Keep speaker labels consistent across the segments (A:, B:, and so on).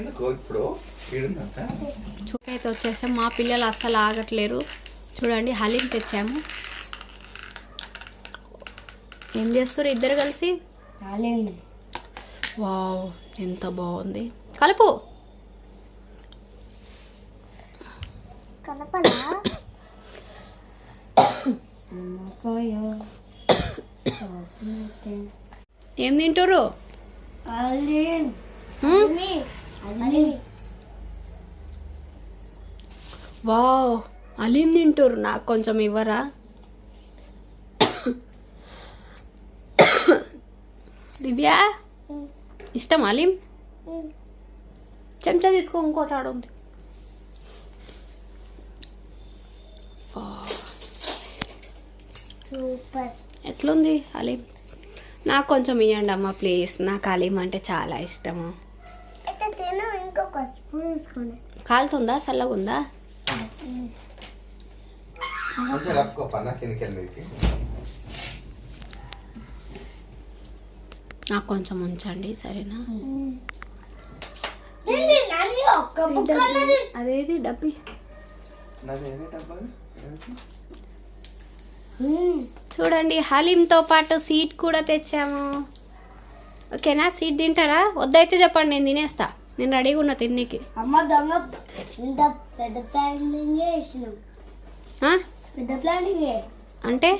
A: ఇప్పుడు
B: అయితే వచ్చేసాం. మా పిల్లలు అస్సలు ఆగట్లేరు. చూడండి హలీం తెచ్చాము. ఏం చేస్తారు ఇద్దరు కలిసి? వావ్ ఎంత బాగుంది. కలుపు! ఏం తింటారు
C: అలీం? అలీం
B: వావ్ హలీం తింటారు నాకు కొంచెం ఇవ్వరా? దివ్య? ఇష్టం హలీం చెంచా తీసుకో ఇంకోటి ఆడ ఉంది. వావ్.
C: సూపర్.
B: ఎట్లుంది హలీం నాకు కొంచెం ఇవ్వండి అమ్మ ప్లీజ్. నాకు హలీం అంటే చాలా ఇష్టము.
C: ఇంకొక స్పూన్ తీసుకోండి
B: కాలుతుందా? చల్లగా ఉందా
A: కప్పుకో పన్న
B: నాకు. కొంచెం ఉంచండి సరేనా? అదేది డబ్బి? చూడండి హలీంతో పాటు సీట్ కూడా తెచ్చాము. ఓకేనా? సీట్ తింటారా? వద్దయితే చెప్పండి నేను తినేస్తా. నేను రెడీగా ఉన్నా తిన్నీకి.
C: అమ్మ దొంగ ఇంత పెద్ద ప్లానింగ్ వేసినాం
B: ఆ?
C: పెద్ద ప్లానింగ్
B: అంటే?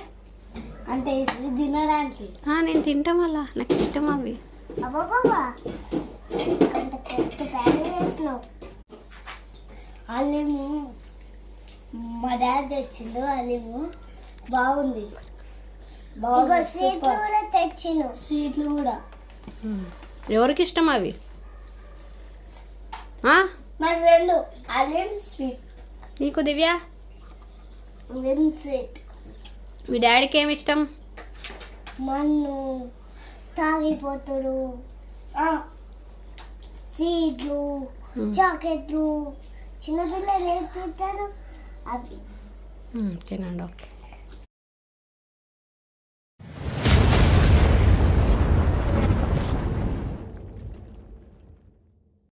C: అంటే తినడానికి.
B: నేను తింటాం అలా నాకు ఇష్టం అవి.
C: అలీము మా డాడీ తెచ్చిండు అలీము బాగుంది. బాగుంది కూడా తెచ్చిండు సీట్లు కూడా
B: ఎవరికి ఇష్టం అవి?
C: మరి రెండు. అలీం స్వీట్
B: నీకు దివ్య?
C: అలీం స్వీట్
B: మీ డాడీకి ఏమి ఇష్టం?
C: మన్ను తాగిపోతుడు సీడ్లు. చాకెట్లు చిన్నపిల్లలు ఏం తింటారు? అవి.
B: తినండి ఓకే.